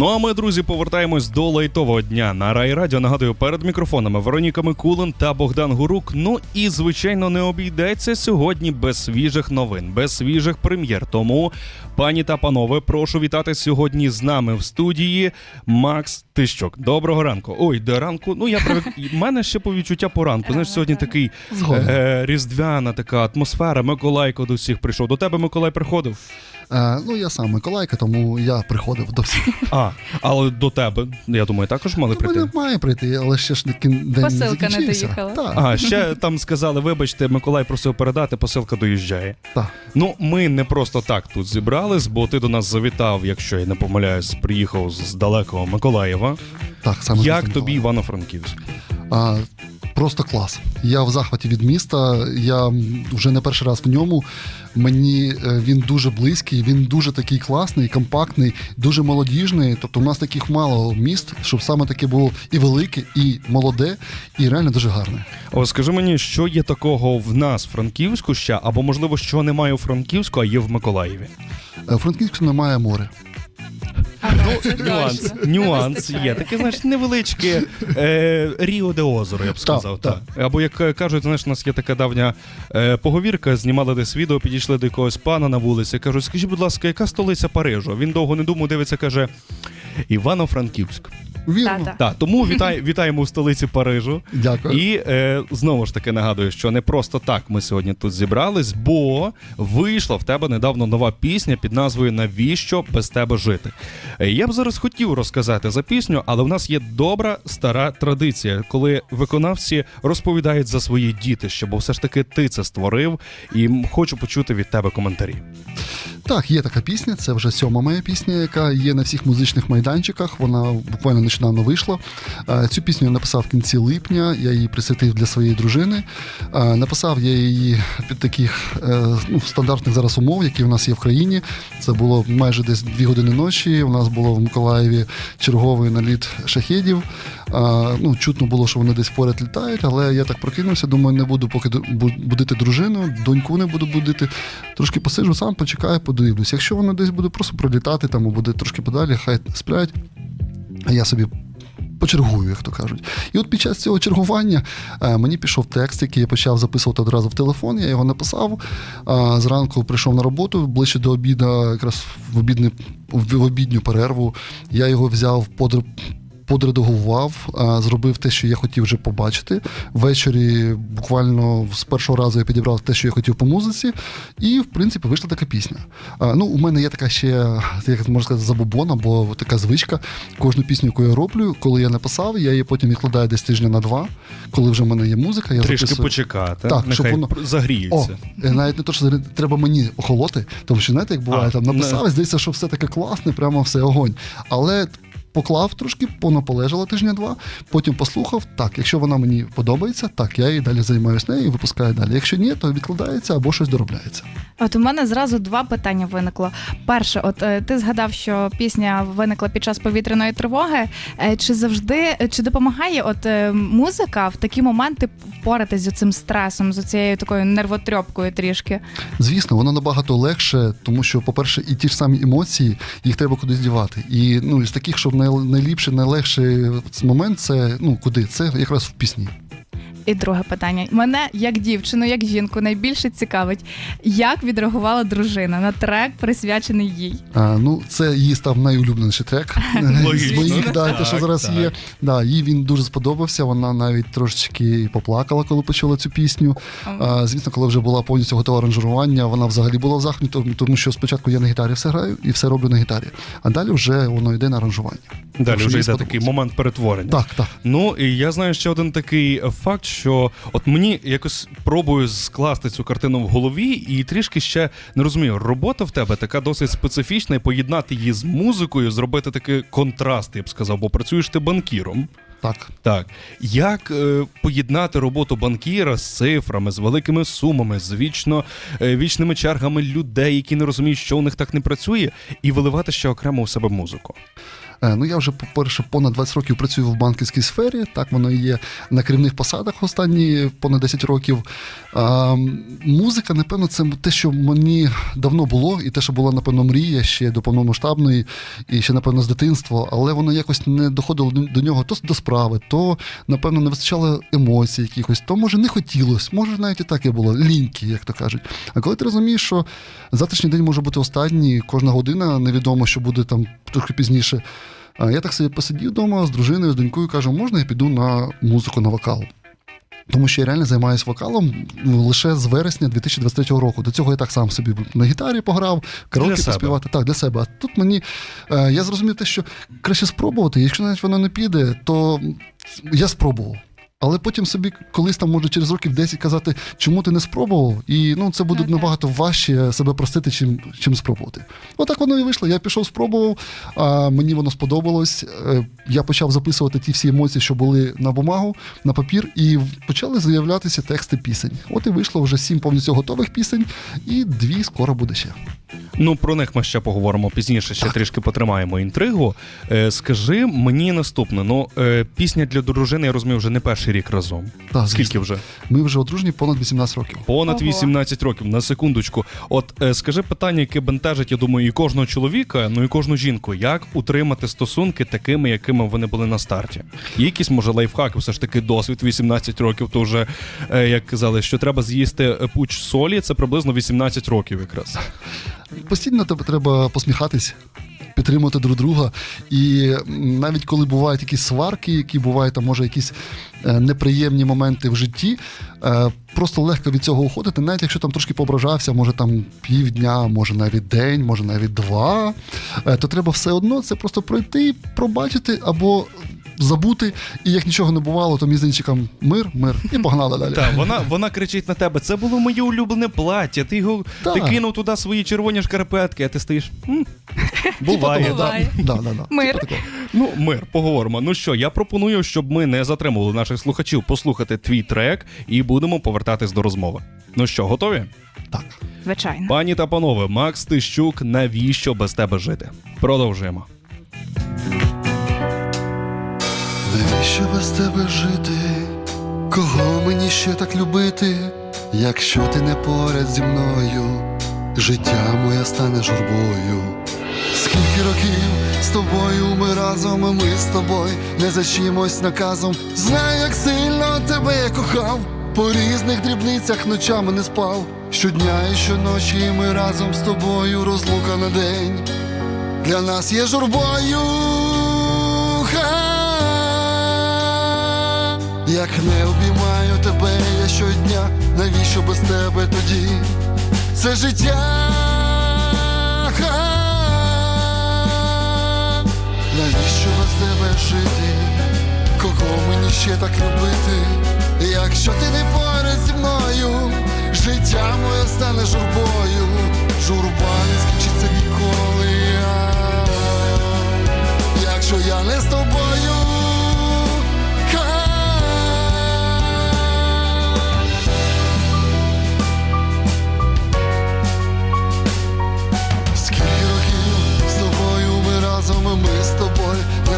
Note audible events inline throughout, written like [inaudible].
Ну а ми, друзі, повертаємось до лайтового дня на райрадіо. Нагадую, перед мікрофонами Вероніка Микулин та Богдан Гурук. Ну і звичайно не обійдеться сьогодні без свіжих новин, без свіжих прем'єр. Тому, пані та панове, прошу вітати сьогодні з нами в студії Макс Тищок. Доброго ранку. Ой, до ранку. Ну я привик. [laughs] Мене ще по відчуття по ранку. Знаєш, сьогодні такий е, різдвяна така атмосфера. Миколайко до всіх прийшов. До тебе Миколай приходив. Е, ну, я сам Миколайка, тому я приходив до всіх. А, але до тебе, я думаю, також мали прийти. мене має прийти, але ще ж таки день Посилка не не закінчився. доїхала. Так, А, ще там сказали, вибачте, Миколай просив передати, посилка доїжджає. так. Ну, ми не просто так тут зібрались, бо ти до нас завітав, якщо я не помиляюсь, приїхав з далекого Миколаєва. Так саме Як тобі Івано-Франківськ? А, просто клас. Я в захваті від міста. Я вже не перший раз в ньому. Мені е, він дуже близький, він дуже такий класний, компактний, дуже молодіжний. Тобто, у нас таких мало міст, щоб саме таке було і велике, і молоде, і реально дуже гарне. О, скажи мені, що є такого в нас, Франківську ще, або можливо, що немає у Франківську, а є в Миколаєві? Е, У Франківську немає моря. Ну, Нюанс, нюанс є. Таке, знаєш, невеличке е, Ріо де Озеро, я б сказав. Так, Так, Або як е, кажуть, знаєш, у нас є така давня е, поговірка, знімали десь відео, підійшли до якогось пана на вулиці. Кажуть, скажіть, будь ласка, яка столиця Парижу? Він довго не думав, дивиться, каже. Івано-Франківськ. Вірно. Та-та. Так, тому вітай, [laughs] вітаємо у столиці Парижу. Дякую. І е, знову ж таки нагадую, що не просто так ми сьогодні тут зібрались, бо вийшла в тебе недавно нова пісня під назвою Навіщо без тебе жити. Е, Я б зараз хотів розказати за пісню, але в нас є добра стара традиція, коли виконавці розповідають за свої дітища, бо все ж таки ти це створив, і хочу почути від тебе коментарі. Так, є така пісня, це вже сьома моя пісня, яка є на всіх музичних майданчиках. Вона буквально нещодавно вийшла. Цю пісню я написав в кінці липня, я її присвятив для своєї дружини. Написав я її під таких е, ну, стандартних зараз умов, які в нас є в країні. Це було майже десь дві години ночі. У нас було в Миколаєві черговий наліт шахедів. Е, Ну, чутно було, що вони десь поряд літають, але я так прокинувся, думаю, не буду поки будити дружину, доньку не буду будити. Трошки посиджу сам, почекаю, подивлюсь. Якщо воно десь буде просто пролітати, там або буде трошки подалі, хай сплять, а я собі. Почергую, як то кажуть. І от під час цього чергування е, мені пішов текст, який я почав записувати одразу в телефон. Я його написав. Зранку прийшов на роботу ближче до обіду, якраз в обідне в обідню перерву. Я його взяв подр... подредагував, зробив те, що я хотів вже побачити. Ввечері буквально з першого разу я підібрав те, що я хотів по музиці, і в принципі вийшла така пісня. Ну, у мене є така ще, як можна сказати, забобона, бо така звичка. Кожну пісню, яку я роблю, коли я написав, я її потім відкладаю десь тижня на два. Коли вже в мене є музика, я Трішки записую. почекати, Так, щоб воно- пр- О, е, навіть не то, що треба мені охолоти, тому що знаєте, як буває, А, там написав, здається, що все таке класне, прямо все огонь. Але поклав трошки, вона полежала тижня-два, потім послухав. Так, якщо вона мені подобається, так, я її далі займаюся нею і випускаю далі. Якщо ні, то відкладається або щось доробляється. От у мене зразу два питання виникло. Перше, от е, ти згадав, що пісня виникла під час повітряної тривоги. Е, Чи завжди чи допомагає от е, музика в такі моменти впоратись з цим стресом, з цією такою нервотрьопкою трішки? Звісно, воно набагато легше, тому що, по-перше, і ті ж самі емоції, їх треба кудись дівати. І ну, із таких, щоб найліпший, найлегший момент, це ну куди? Це якраз в пісні. І друге питання. Мене як дівчину, як жінку, найбільше цікавить, як відреагувала дружина на трек, присвячений їй. А, ну, це її став найулюбленіший трек з моїх, да, те, що зараз так. є. Да, їй він дуже сподобався. Вона навіть трошечки поплакала, коли почула цю пісню. А, звісно, коли вже була повністю готова аранжування, вона взагалі була в захваті, тому- що спочатку я на гітарі все граю і все роблю на гітарі. А далі вже воно йде на аранжування. Далі вже йде такий момент перетворення. Так, так. Ну і я знаю ще один такий факт, що от мені якось пробую скласти цю картину в голові, і трішки ще не розумію, робота в тебе така досить специфічна, і поєднати її з музикою, зробити такий контраст, я б сказав, бо працюєш ти банкіром. Так. Так, як е, поєднати роботу банкіра з цифрами, з великими сумами, з вічно е, вічними чергами людей, які не розуміють, що у них так не працює, і виливати ще окремо у себе музику. Е, Ну я вже, по-перше, понад 20 років працюю в банківській сфері. Так воно і є на керівних посадах останні понад 10 років. А, музика, напевно, це те, що мені давно було, і те, що була, напевно, мрія ще до повномасштабної, і ще, напевно, з дитинства, але воно якось не доходило до- до нього то до справи, то, напевно, не вистачало емоцій якихось, то може не хотілося, може навіть і так і було, ліньки, як то кажуть. А коли ти розумієш, що завтрашній день може бути останній, кожна година невідомо, що буде там трохи пізніше. Я так собі посидів вдома з дружиною, з донькою, кажу, можна я піду на музику, на вокал. Тому що я реально займаюся вокалом ну, лише з вересня 2023 року. До цього я так сам собі на гітарі пограв, караоке поспівати. Так, для себе. А тут мені е, я зрозумів те, що краще спробувати. Якщо навіть воно не піде, то я спробував. Але потім собі колись там може через років 10 казати, чому ти не спробував, і ну це буде Ну, набагато важче себе простити, чим, чим спробувати. Отак воно і вийшло. Я пішов, спробував, а мені воно сподобалось. Е, Я почав записувати ті всі емоції, що були на бумагу, на папір, і почали з'являтися тексти пісень. От і вийшло вже сім повністю готових пісень, і дві скоро буде ще. Ну, про них ми ще поговоримо пізніше, ще трішки потримаємо інтригу. Е, скажи мені наступне: ну, е, пісня для дружини, я розумію, вже не перший рік разом. Так, Скільки звісно. вже? Ми вже одружені понад 18 років. Понад Ого. 18 років, на секундочку. От е, скажи питання, яке бентежить, я думаю, і кожного чоловіка, ну і кожну жінку. Як утримати стосунки такими, якими вони були на старті? Є якісь, може, лайфхаки, все ж таки досвід 18 років, то вже, е, як казали, що треба з'їсти е, пуч солі, це приблизно 18 років якраз. Постійно тебе треба посміхатись. Підтримувати друг друга, і навіть коли бувають якісь сварки, які бувають там, може, якісь неприємні моменти в житті, е, просто легко від цього уходити, навіть якщо там трошки поображався, може там півдня, може навіть день, може навіть два, е, то треба все одно це просто пройти, пробачити або забути, і як нічого не бувало, то мізинчиком мир, мир, і погнали далі. Так, вона, вона кричить на тебе: це було моє улюблене плаття. Ти його ти кинув туди свої червоні шкарпетки, а ти стоїш. «М, Буває. Того, Буває. Да, да, да. Мир. Типу такого. Ну, мир, поговоримо. Ну що, я пропоную, щоб ми не затримували наших слухачів послухати твій трек і будемо повертатись до розмови. Ну що, готові? Так. Звичайно. Пані та панове, Макс Тищук, навіщо без тебе жити? Продовжуємо. Навіщо без тебе жити? Кого мені ще так любити? Якщо ти не поряд зі мною, життя моє стане журбою. Скільки років з тобою ми разом, ми з тобою не за чимось наказом. Знаю, як сильно тебе я кохав, по різних дрібницях ночами не спав. Щодня і щоночі ми разом з тобою розлука на день. Для нас є журбою. Як не обіймаю тебе я щодня, навіщо без тебе тоді? Це життя. Навіщо без тебе жити? Кого мені ще так любити? Якщо ти не поряд зі мною, життя моє стане журбою, журба не скінчиться ніколи. Якщо я не з тобою.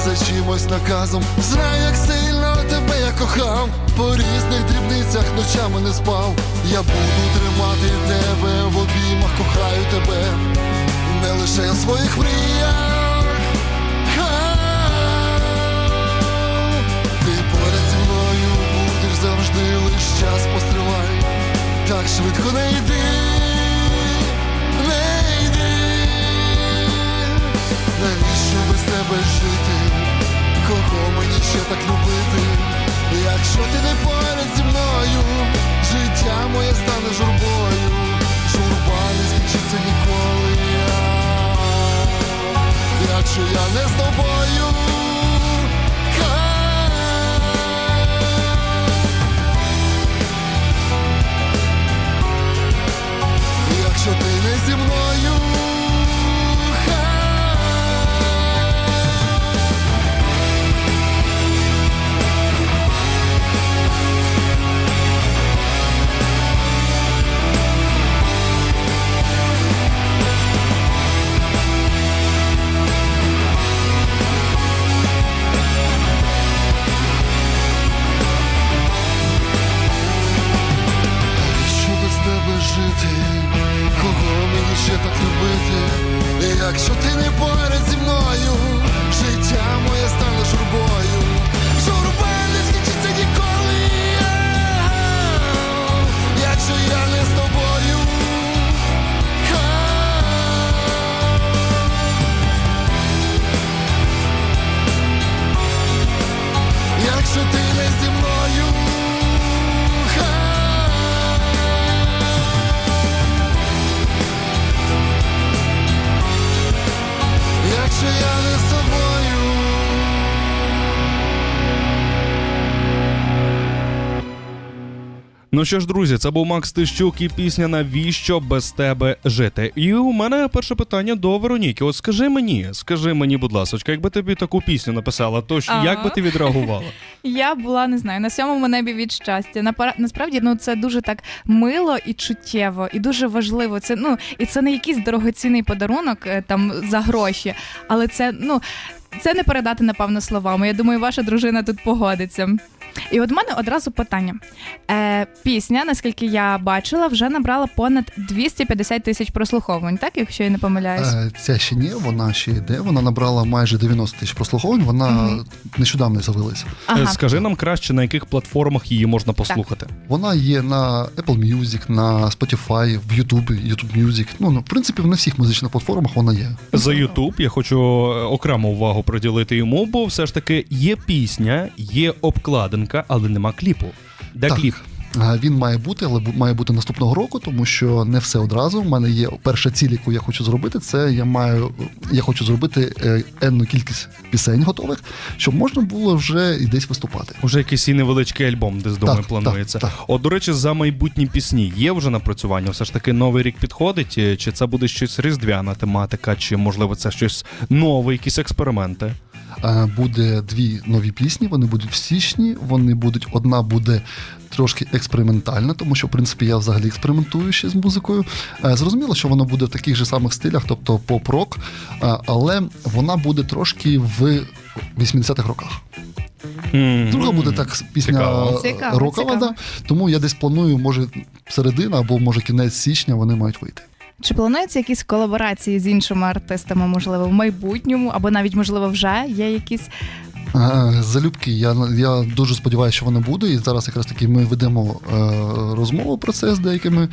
За чимось наказом. Знаю, як сильно тебе я кохав, по різних дрібницях ночами не спав. Я буду тримати тебе в обіймах, кохаю тебе, не лише у своїх мріях. Ти поряд зі мною будеш завжди лиш час постривай. Так швидко не йди, не йди. Навіщо без тебе жити? Кого мені ще так любити? Якщо ти не поряд зі мною, життя моє стане журбою, журба не скінчиться ніколи. Якщо я не з тобою. жити, кого мені ще так любити, І якщо ти не поряд зі мною, життя моє стане журбою. Якщо я Ну що ж, друзі, це був Макс Тищук і пісня Навіщо без тебе жити? І у мене перше питання до Вероніки. От скажи мені, скажи мені, будь ласка, якби тобі таку пісню написала, то ж Ага. як би ти відреагувала? [laughs] Я була не знаю на сьомому небі від щастя. Напара- Насправді, ну це дуже так мило і чуттєво, і дуже важливо. Це ну і це не якийсь дорогоцінний подарунок е, там за гроші, але це ну це не передати напевно словами. Я думаю, ваша дружина тут погодиться. І от в мене одразу питання. Е, пісня, наскільки я бачила, вже набрала понад 250 тисяч прослуховувань, так якщо я не помиляюсь. Е, Ця ще ні, вона ще йде. Вона набрала майже 90 тисяч прослуховувань. Вона Мгм. нещодавно з'явилася. Ага. Е, Скажи нам краще, на яких платформах її можна послухати. Вона є на Apple Music, на Spotify, в YouTube, YouTube Music. Ну, ну, в принципі, на всіх музичних платформах вона є. За YouTube я хочу е, окрему увагу приділити йому, бо все ж таки є пісня, є обкладинка, але нема кліпу. Де Так. кліп? Він має бути, але має бути наступного року, тому що не все одразу. У мене є перша ціль, яку я хочу зробити. Це я маю я хочу зробити е, енну кількість пісень готових, щоб можна було вже і десь виступати. Уже якийсь і невеличкий альбом, де з думаю, Так, планується. так, так. От, до речі, за майбутні пісні є вже напрацювання. Все ж таки новий рік підходить, е, чи це буде щось різдвяна тематика, чи можливо це щось нове, якісь експерименти. Е, Буде дві нові пісні. Вони будуть в січні. Вони будуть одна буде. Трошки експериментальна, тому що в принципі я взагалі експериментую ще з музикою. Е, Зрозуміло, що вона буде в таких же самих стилях, тобто поп-рок, е, але вона буде трошки в 80-х роках. Друга буде так пісня рокова, цікаво. да. тому я десь планую, може, середина або може кінець січня вони мають вийти. Чи плануються якісь колаборації з іншими артистами, можливо, в майбутньому, або навіть, можливо, вже є якісь. Е, Залюбки, я, я дуже сподіваюся, що воно буде. І зараз якраз таки ми ведемо е, розмову про це з деякими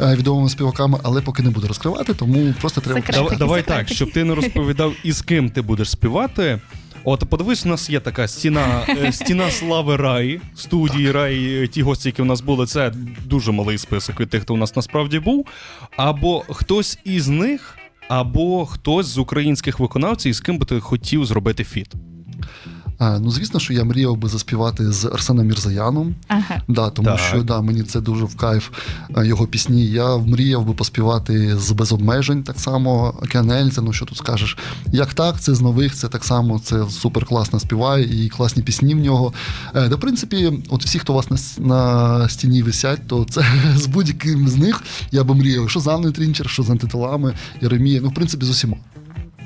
е, відомими співаками, але поки не буду розкривати, тому просто треба Секрет. Давай, Такі давай секретики. так, щоб ти не розповідав, із ким ти будеш співати. От подивись, у нас є така стіна, е, стіна слави Раї, студії Рай, ті гості, які у нас були, це дуже малий список від тих, хто у нас насправді був. Або хтось із них, або хтось з українських виконавців, з ким би ти хотів зробити фіт. Ну, звісно, що я мріяв би заспівати з Арсеном Мірзаяном. Ага. Да, тому Так. що да, мені це дуже в кайф е, його пісні. Я мріяв би поспівати з без обмежень, так само Океанельця, ну що тут скажеш. Як так, це з нових, це так само, це супер класно співає і класні пісні в нього. Е, Да, в принципі, от всі, хто у вас на, на стіні висять, то це [laughs] з будь-яким з них я би мріяв, що з Анною Трінчер, що з антитилами, Єремія, ну в принципі з усіма.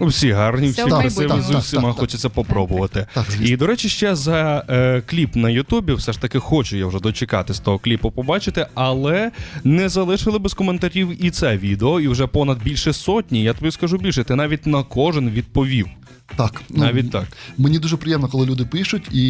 Ну, всі гарні, всі в красиві, майбутньому. з усіма так, так. хочеться попробувати. Так, звісно. І до речі, ще за е, кліп на Ютубі, все ж таки хочу я вже дочекати з того кліпу побачити, але не залишили без коментарів і це відео, і вже понад більше сотні. Я тобі скажу більше, ти навіть на кожен відповів. Так, ну, Навіть так. Мені дуже приємно, коли люди пишуть, і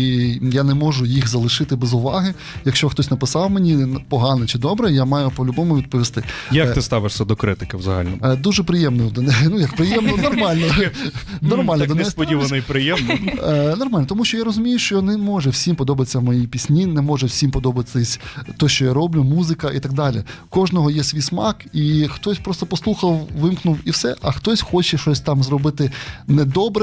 я не можу їх залишити без уваги. Якщо хтось написав мені погано чи добре, я маю по-любому відповісти. Як Е, ти ставишся до критики взагалі? Е, Дуже приємно. Ну як приємно, нормально. [laughs] Нормально так несподівано приємно. Е, Нормально, тому що я розумію, що не може всім подобатися мої пісні, не може всім подобатись те, що я роблю, музика і так далі. Кожного є свій смак, і хтось просто послухав, вимкнув і все, а хтось хоче щось там зробити недобре.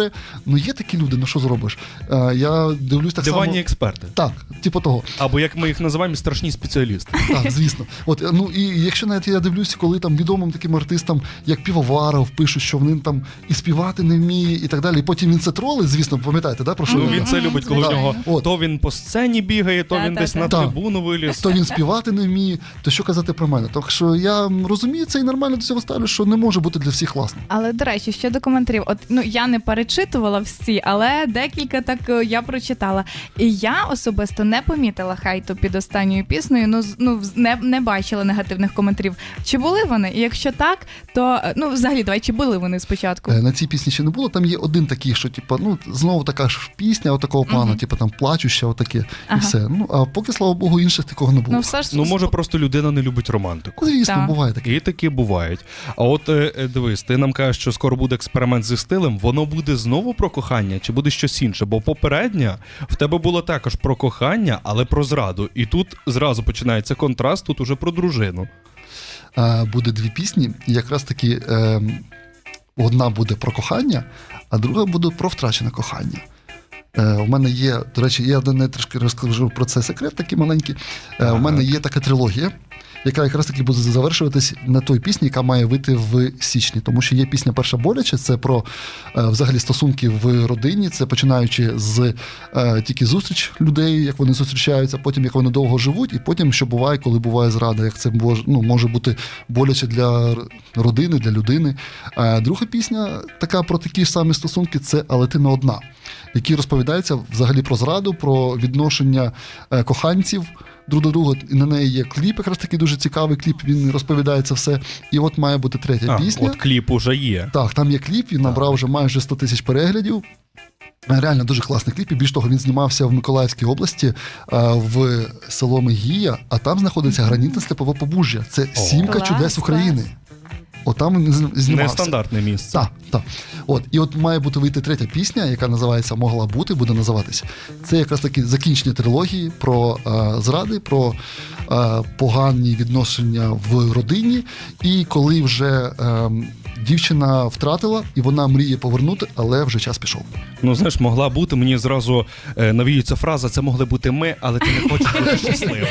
Ну є такі люди, ну що зробиш? Е, Я дивлюсь так Диванні само. експерти. Так, типу того. Або як ми їх називаємо, страшні спеціалісти. Так, звісно. От ну і якщо навіть я дивлюся, коли там відомим таким артистам, як Півоваров, пишуть, що вони там і співати не вміє, і так далі. І потім він це тролить, звісно, пам'ятаєте, да, про що Ну він це любить, коли в нього От. то він по сцені бігає, то він десь на Так. трибуну виліз. То він співати не вміє, то що казати про мене? Так що я розумію це і нормально до цього ставлю, що не може бути для всіх класно. Але до речі, щодо коментарів, от ну я не перечитувала всі, але декілька так е, я прочитала. І я особисто не помітила хайту під останньою піснею. Ну ну не, не бачила негативних коментарів. Чи були вони? І якщо так, то е, ну взагалі давай чи були вони спочатку? Е, На цій пісні ще не було. Там є один такий, що типу, ну знову така ж пісня, отакого плану, Мгм. типу там плачуща, отаке, Ага. і все. Ну а поки, слава Богу, інших такого не було. Ну, все ж Ну, може, просто людина не любить романтику. Ну, звісно, Так. буває таке. І такі бувають. А от дивись, ти нам кажеш, що скоро буде експеримент зі стилем. Воно буде знову про кохання, чи буде щось інше? Бо попередня в тебе було також про кохання, але про зраду. І тут зразу починається контраст, тут уже про дружину. Е, буде дві пісні, і якраз таки е, одна буде про кохання, а друга буде про втрачене кохання. Е, у мене є, до речі, я не трошки розкажу про це секрет, такий маленький. Е, у мене є така трилогія, яка якраз таки буде завершуватись на той пісні, яка має вийти в січні. Тому що є пісня Перша боляче, це про е, взагалі стосунки в родині, це починаючи з е, тільки зустріч людей, як вони зустрічаються, потім як вони довго живуть, і потім, що буває, коли буває зрада, як це може, ну, може бути боляче для родини, для людини. А друга пісня така про такі ж самі стосунки це Але ти не одна, які розповідаються взагалі про зраду, про відношення е, коханців. Друг до друга, і на неї є кліп, якраз такий дуже цікавий кліп. Він розповідає це все. І от має бути третя А, пісня. от кліп уже є. Так, там є кліп, він набрав вже майже 100 тисяч переглядів. Реально дуже класний кліп. І більш того, він знімався в Миколаївській області е, в село Мегія, а там знаходиться гранітне степове побужжя. Це сімка Клас, чудес України. Клас. От там він знімався. Нестандартне місце. Так, так. От, і от має бути вийти третя пісня, яка називається Могла бути, буде називатися. Це якраз таки закінчення трилогії про е, зради, про е, погані відношення в родині. І коли вже е, дівчина втратила, і вона мріє повернути, але вже час пішов. Ну знаєш, могла бути. Мені зразу е, навіюється фраза: це могли бути ми, але ти не хочеш бути [laughs] щасливим.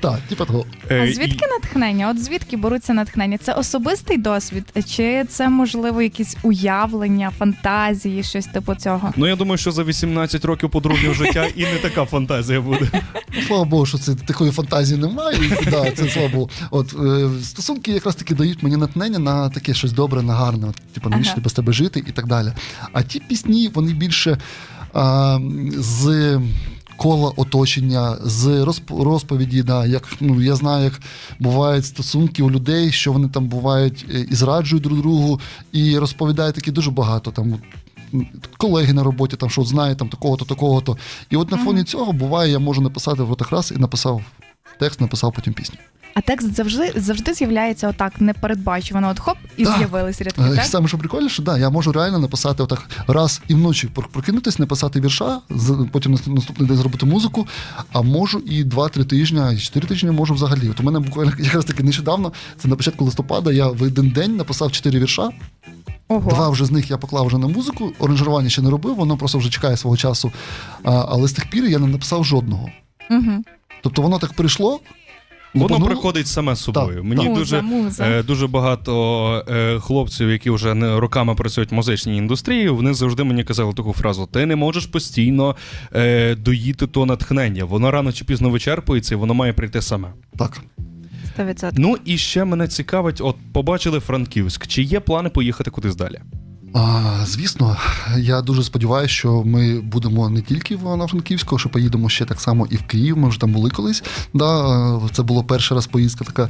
Так, типа того. Е, А звідки натхнення? От звідки беруться натхнення? Це особистий досвід, чи це можливо якісь уявлення, фантазії, щось типу цього? Ну я думаю, що за 18 років подружнього життя і не така фантазія буде. Ну, Слава Богу, що це такої фантазії немає. Да, це слава Богу. От е, стосунки якраз таки дають мені натхнення на таке щось добре, на гарне. От, типу, навіщо Ага. без тебе жити і так далі. А ті пісні, вони більше а, з. Кола оточення з розп- розповіді, да, як ну я знаю, як бувають стосунки у людей, що вони там бувають е, і зраджують друг другу, і розповідають такі дуже багато там. Колеги на роботі, там що знає там такого-то, такого-то. І от на фоні цього буває, я можу написати в отак раз і написав текст, написав потім пісню. А текст завжди завжди з'являється отак непередбачувано. От хоп, і Да. з'явились рядки. Е, Так? Саме що прикольно, що да, я можу реально написати отак раз і вночі пр- прокинутись, написати вірша, потім на наступний день зробити музику, а можу і 2-3 тижні, і 4 тижні можу взагалі. От у мене буквально [laughs] якраз таки нещодавно, це на початку листопада, я в один день написав 4 вірша. Ого. Два вже з них я поклав вже на музику, оранжування ще не робив, воно просто вже чекає свого часу. А, але з тих пір я не написав жодного. Угу. Тобто воно так прийшло. Воно лупануло. приходить саме собою. Так, Мені так. дуже Муза, муза. Е, Дуже багато е, хлопців, які вже не роками працюють в музичній індустрії, вони завжди мені казали таку фразу: ти не можеш постійно е, доїти то натхнення. Воно рано чи пізно вичерпується, і воно має прийти саме. Так. 100%. Ну і ще мене цікавить: от побачили Франківськ. Чи є плани поїхати кудись далі? А, звісно, я дуже сподіваюся, що ми будемо не тільки в Івано-Франківську, що поїдемо ще так само і в Київ. Ми вже там були колись. Да, це було перший раз поїздка така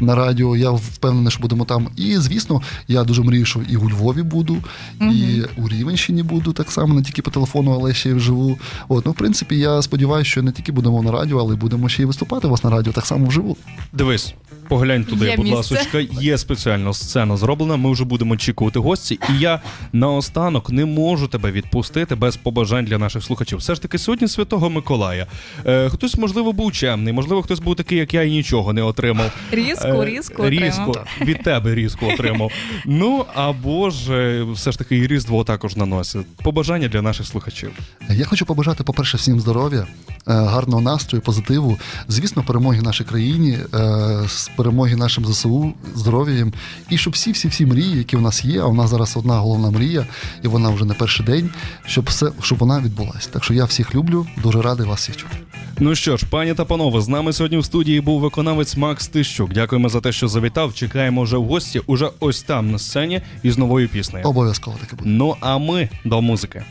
на радіо. Я впевнений, що будемо там. І звісно, я дуже мрію, що і у Львові буду, і у Рівенщині буду так само, не тільки по телефону, але ще й вживу. От, ну, в принципі, я сподіваюся, що не тільки будемо на радіо, але й будемо ще й виступати у вас на радіо, так само вживу. Дивись, поглянь туди, Є будь місце. ласочка. Є спеціальна сцена зроблена. Ми вже будемо очікувати гості. І я наостанок не можу тебе відпустити без побажань для наших слухачів. Все ж таки, сьогодні Святого Миколая. Е, хтось, можливо, був чемний, можливо, хтось був такий, як я, і нічого не отримав. Різко, Е, різко різко отримав. від тебе різко отримав. Ну або ж е, все ж таки і різдво також наносить. Побажання для наших слухачів. Я хочу побажати, по-перше, всім здоров'я, е, гарного настрою, позитиву. Звісно, перемоги нашій країні, е, перемоги нашим ЗСУ, здоров'я їм. І щоб всі, всі, всі мрії, які у нас є, а у нас зараз одна головна мрія, і вона вже не перший день, щоб все, щоб вона відбулася. Так що я всіх люблю, дуже радий вас всіх чути. Ну що ж, пані та панове, з нами сьогодні в студії був виконавець Макс Тищук. Дякуємо за те, що завітав. Чекаємо вже в гості, уже ось там на сцені із новою піснею. Обов'язково таке буде. Ну а ми до музики.